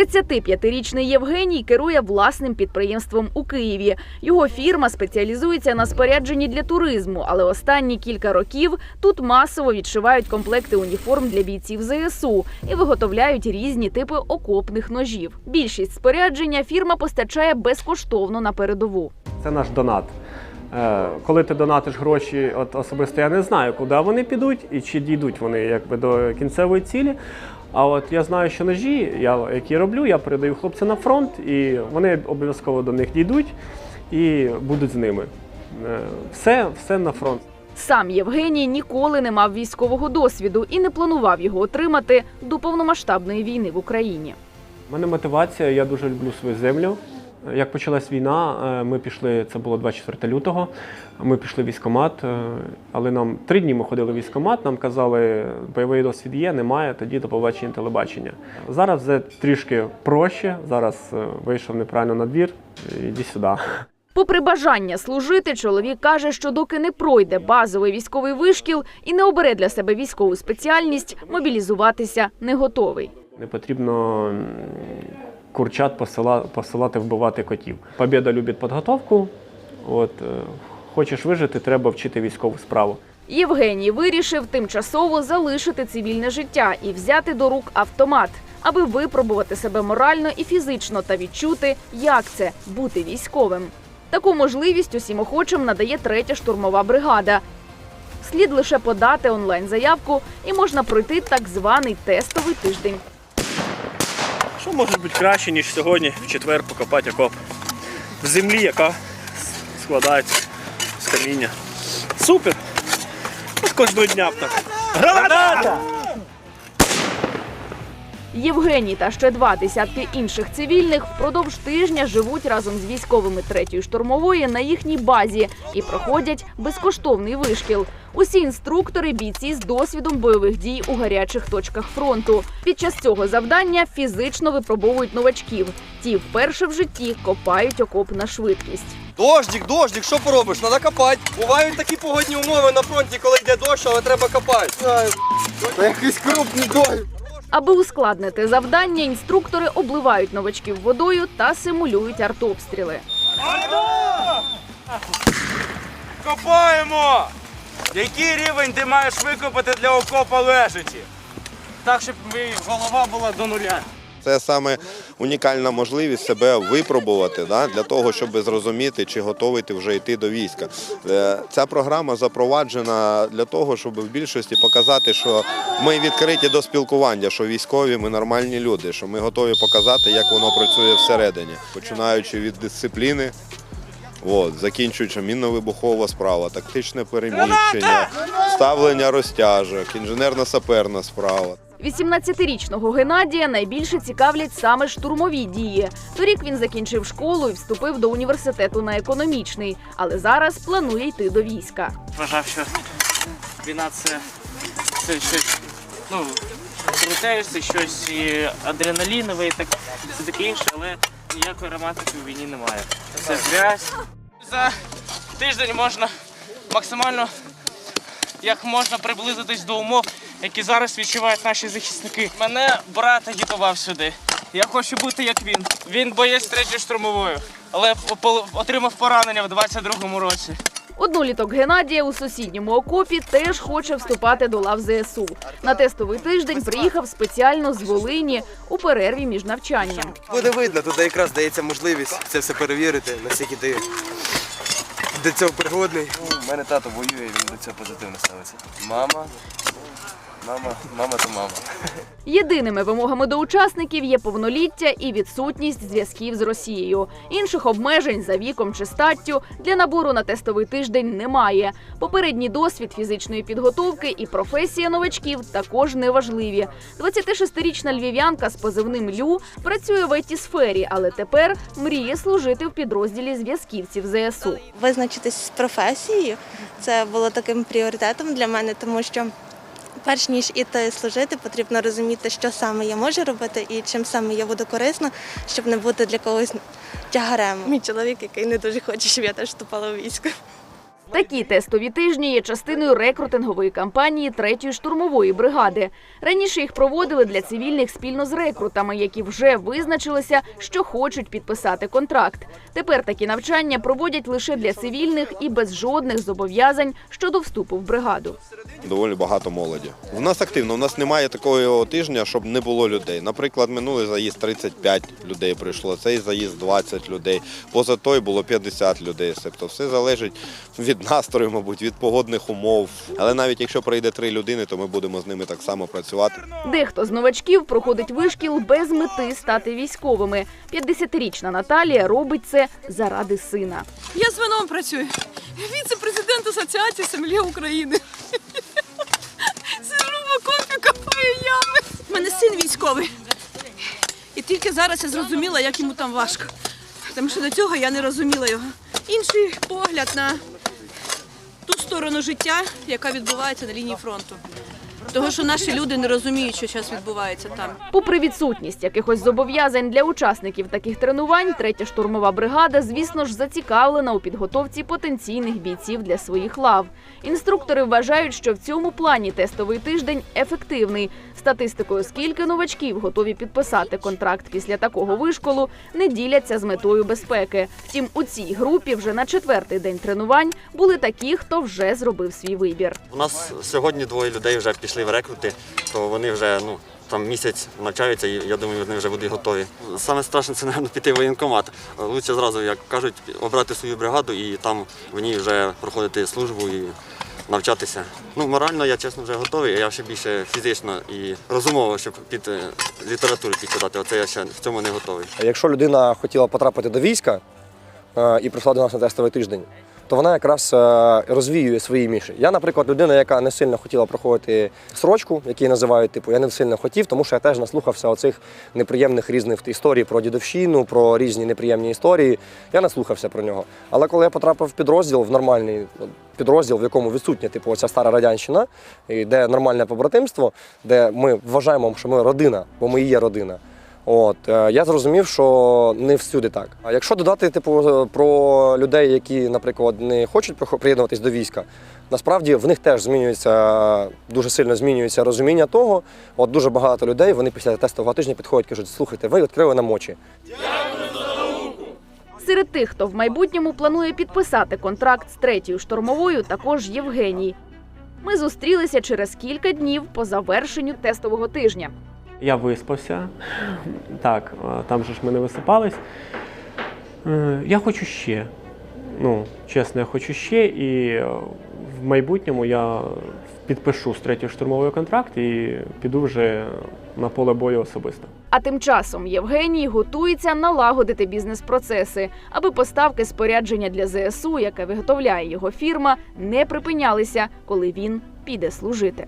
35-річний Євгеній керує власним підприємством у Києві. Його фірма спеціалізується на спорядженні для туризму, але останні кілька років тут масово відшивають комплекти уніформ для бійців ЗСУ і виготовляють різні типи окопних ножів. Більшість спорядження фірма постачає безкоштовно на передову. Це наш донат. Е, Коли ти донатиш гроші, от особисто я не знаю, куди вони підуть і чи дійдуть вони якби до кінцевої цілі. А от я знаю, що ножі, я, які роблю, я передаю хлопцям на фронт, і вони обов'язково до них дійдуть і будуть з ними. Е, Все, все на фронт. Сам Євгеній ніколи не мав військового досвіду і не планував його отримати до повномасштабної війни в Україні. У мене мотивація, я дуже люблю свою землю. Як почалась війна, е, ми пішли, це було 24 лютого. Ми пішли в військкомат, е, але нам три дні ми ходили в військкомат, нам казали, бойовий досвід є, немає, тоді до побачення телебачення. Зараз вже трішки проще. Зараз е, вийшов неправильно на двір, іди сюди. Попри бажання служити, чоловік каже, що доки не пройде базовий військовий вишкіл і не обере для себе військову спеціальність, мобілізуватися не готовий. Не потрібно курчат посила- посилати вбивати котів. Побєда любить підготовку. От, е, хочеш вижити, треба вчити військову справу. Євгеній вирішив тимчасово залишити цивільне життя і взяти до рук автомат, аби випробувати себе морально і фізично та відчути, як це бути військовим. Таку можливість усім охочим надає третя штурмова бригада. Слід лише подати онлайн-заявку і можна пройти так званий тестовий тиждень. Що може бути краще, ніж сьогодні в четвер покопати окоп в землі, яка складається з каміння. Супер! Кожного дня б так. Граната! Євгеній та ще два десятки інших цивільних впродовж тижня живуть разом з військовими третьої штурмової на їхній базі і проходять безкоштовний вишкіл. Усі інструктори бійці з досвідом бойових дій у гарячих точках фронту. Під час цього завдання фізично випробовують новачків. Ті вперше в житті копають окоп на швидкість. Дождик, дождик, що поробиш? Треба копати. Бувають такі погодні умови на фронті, коли йде дощ, але треба копати. Це якийсь крупний дощ. Аби ускладнити завдання, інструктори обливають новачків водою та симулюють артобстріли. Копаємо! Який рівень ти маєш викопати для окопа лежачі? Так, щоб голова була до нуля. Це саме унікальна можливість себе випробувати да, для того, щоб зрозуміти, чи готовий ти вже йти до війська. Е, Ця програма запроваджена для того, щоб в більшості показати, що ми відкриті до спілкування, що військові ми нормальні люди, що ми готові показати, як воно працює всередині, починаючи від дисципліни. От, закінчуючи мінно-вибухова справа, тактичне переміщення, ставлення розтяжок, інженерно-саперна справа. 18-річного Геннадія найбільше цікавлять саме штурмові дії. Торік він закінчив школу і вступив до університету на економічний, але зараз планує йти до війська. Вважав, що війна це, щось, ну, круте, щось адреналінове і так, це таке інше, але ніякої романтики у війні немає. Це грязь. За тиждень можна максимально як можна приблизитись до умов, які зараз відчувають наші захисники. Мене брат агітував сюди. Я хочу бути як він. Він боєць третьої штурмової, але отримав поранення в 22-му році. Одноліток Геннадія у сусідньому окопі теж хоче вступати до лав ЗСУ. На тестовий тиждень приїхав спеціально з Волині у перерві між навчанням. Буде видно, тут якраз дається можливість це все перевірити, наскільки ти до цього пригодний. У мене тато воює, він до цього позитивно ставиться. Мама, мама, мама то мама. Єдиними вимогами до учасників є повноліття і відсутність зв'язків з Росією. Інших обмежень за віком чи статтю для набору на тестовий тиждень немає. Попередній досвід фізичної підготовки і професія новачків також неважливі. 26-річна львів'янка з позивним Лю працює в it сфері, але тепер мріє служити в підрозділі зв'язківців ЗСУ. визначитись з професією. Це було таким пріоритетом для мене, тому що перш ніж іти служити, потрібно розуміти, що саме я можу робити і чим саме я буду корисна, щоб не бути для когось тягарем. Мій чоловік, який не дуже хоче, щоб я теж вступала в військо. Такі тестові тижні є частиною рекрутингової кампанії третьої штурмової бригади. Раніше їх проводили для цивільних спільно з рекрутами, які вже визначилися, що хочуть підписати контракт. Тепер такі навчання проводять лише для цивільних і без жодних зобов'язань щодо вступу в бригаду. Доволі багато молоді. У нас активно, у нас немає такого тижня, щоб не було людей. Наприклад, минулий заїзд 35 людей прийшло, цей заїзд 20 людей. Поза той було 50 людей. Тобто все залежить від настрою, мабуть, від погодних умов. Але навіть якщо прийде три людини, то ми будемо з ними так само працювати. Дехто з новачків проходить вишкіл без мети стати військовими. 50-річна Наталія робить це заради сина. Я з вином працюю. Віце-президент Асоціації Сомельє України. Сижу в окопі, копаю ями. У мене син військовий. І тільки зараз я зрозуміла, як йому там важко. Тому що до цього я не розуміла його. Інший погляд на сторону життя, яка відбувається на лінії фронту. Того, що наші люди не розуміють, що зараз відбувається там. Попри відсутність якихось зобов'язань для учасників таких тренувань, третя штурмова бригада, звісно ж, зацікавлена у підготовці потенційних бійців для своїх лав. Інструктори вважають, що в цьому плані тестовий тиждень ефективний. Статистикою, скільки новачків готові підписати контракт після такого вишколу, не діляться з метою безпеки. Втім, у цій групі вже на четвертий день тренувань були такі, хто вже зробив свій вибір. У нас сьогодні двоє людей вже пішли в рекрути, то вони вже ну там місяць навчаються, і я думаю, вони вже будуть готові. Саме страшне це напевно, піти в воєнкомат. Лучше зразу, як кажуть, обрати свою бригаду і там в ній вже проходити службу і навчатися. Ну, морально я чесно вже готовий, я ще більше фізично і розумово, щоб під е, літературу підсідати. Оце я ще в цьому не готовий. Якщо людина хотіла потрапити до війська е, і прийшла до нас на тестовий тиждень, то вона якраз е, розвіює свої міші. Я, наприклад, людина, яка не сильно хотіла проходити срочку, які називають, типу, я не сильно хотів, тому що я теж наслухався оцих неприємних різних історій про дідовщину, про різні неприємні історії. Я наслухався про нього. Але коли я потрапив в підрозділ, в нормальний ну, підрозділ, в якому відсутня, типу, оця стара радянщина, де нормальне побратимство, де ми вважаємо, що ми родина, бо ми і є родина. От е, я зрозумів, що не всюди так. А якщо додати, типу, про людей, які, наприклад, не хочуть приєднуватись до війська, насправді в них теж змінюється дуже сильно змінюється розуміння того. От дуже багато людей вони після тестового тижня підходять, кажуть, слухайте, ви відкрили нам очі. Серед тих, хто в майбутньому планує підписати контракт з третьою штурмовою, також Євгеній. Ми зустрілися через кілька днів по завершенню тестового тижня. Я виспався. Так, е, там же ж ми не висипались. Е, Я хочу ще. Ну, чесно, я хочу ще. І е, в майбутньому я підпишу з третьої штурмової контракт і піду вже на поле бою особисто. А тим часом Євгеній готується налагодити бізнес-процеси, аби поставки спорядження для ЗСУ, яке виготовляє його фірма, не припинялися, коли він піде служити.